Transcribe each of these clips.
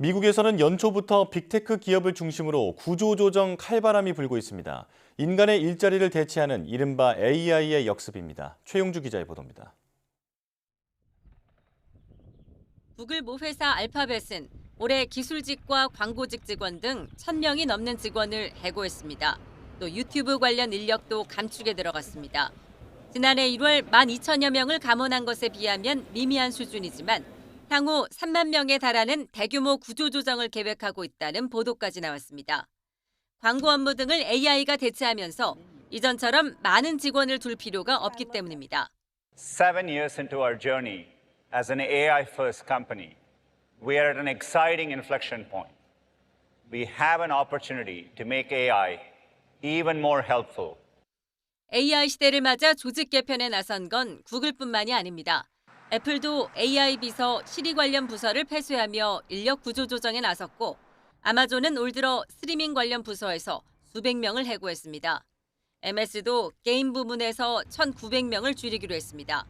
미국에서는 연초부터 빅테크 기업을 중심으로 구조조정 칼바람이 불고 있습니다. 인간의 일자리를 대체하는 이른바 AI의 역습입니다. 최용주 기자의 보도입니다. 구글 모회사 알파벳은 올해 기술직과 광고직 직원 등 1000명이 넘는 직원을 해고했습니다. 또 유튜브 관련 인력도 감축에 들어갔습니다. 지난해 1월 12,000여 명을 감원한 것에 비하면 미미한 수준이지만 향후 3만 명에 달하는 대규모 구조조정을 계획하고 있다는 보도까지 나왔습니다. 광고 업무 등을 AI가 대체하면서 이전처럼 많은 직원을 둘 필요가 없기 때문입니다. Seven years into our journey as an AI first company, we are at an exciting inflection point. We have an opportunity to make AI even more helpful. AI 시대를 맞아 조직 개편에 나선 건 구글뿐만이 아닙니다. 애플도 AI 비서 시리 관련 부서를 폐쇄하며 인력 구조 조정에 나섰고 아마존은 올 들어 스트리밍 관련 부서에서 수백 명을 해고했습니다. MS도 게임 부문에서 1,900명을 줄이기로 했습니다.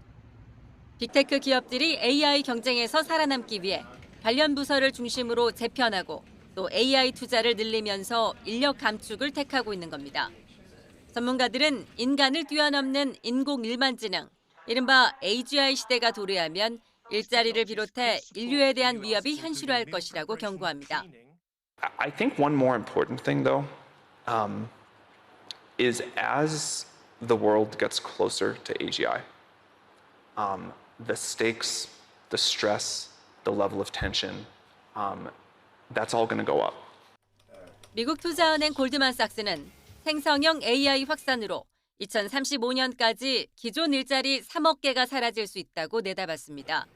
빅테크 기업들이 AI 경쟁에서 살아남기 위해 관련 부서를 중심으로 재편하고 또 AI 투자를 늘리면서 인력 감축을 택하고 있는 겁니다. 전문가들은 인간을 뛰어넘는 인공 일반지능, 이른바 AGI 시대가 도래하면 일자리를 비롯해 인류에 대한 위협이 현실화할 것이라고 경고합니다. I- think one more important thing, though, um, is as the world gets closer to AGI, um, the stakes, the stress, the level of tension, um, that's all going to go up. 미국 투자은행 골드만삭스는 생성형 AI 확산으로 2035년까지 기존 일자리 3억 개가 사라질 수 있다고 내다봤습니다.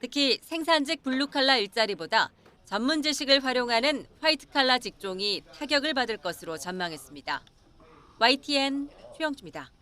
특히 생산직 블루칼라 일자리보다 전문 지식을 활용하는 화이트칼라 직종이 타격을 받을 것으로 전망했습니다. YTN 최영주입니다.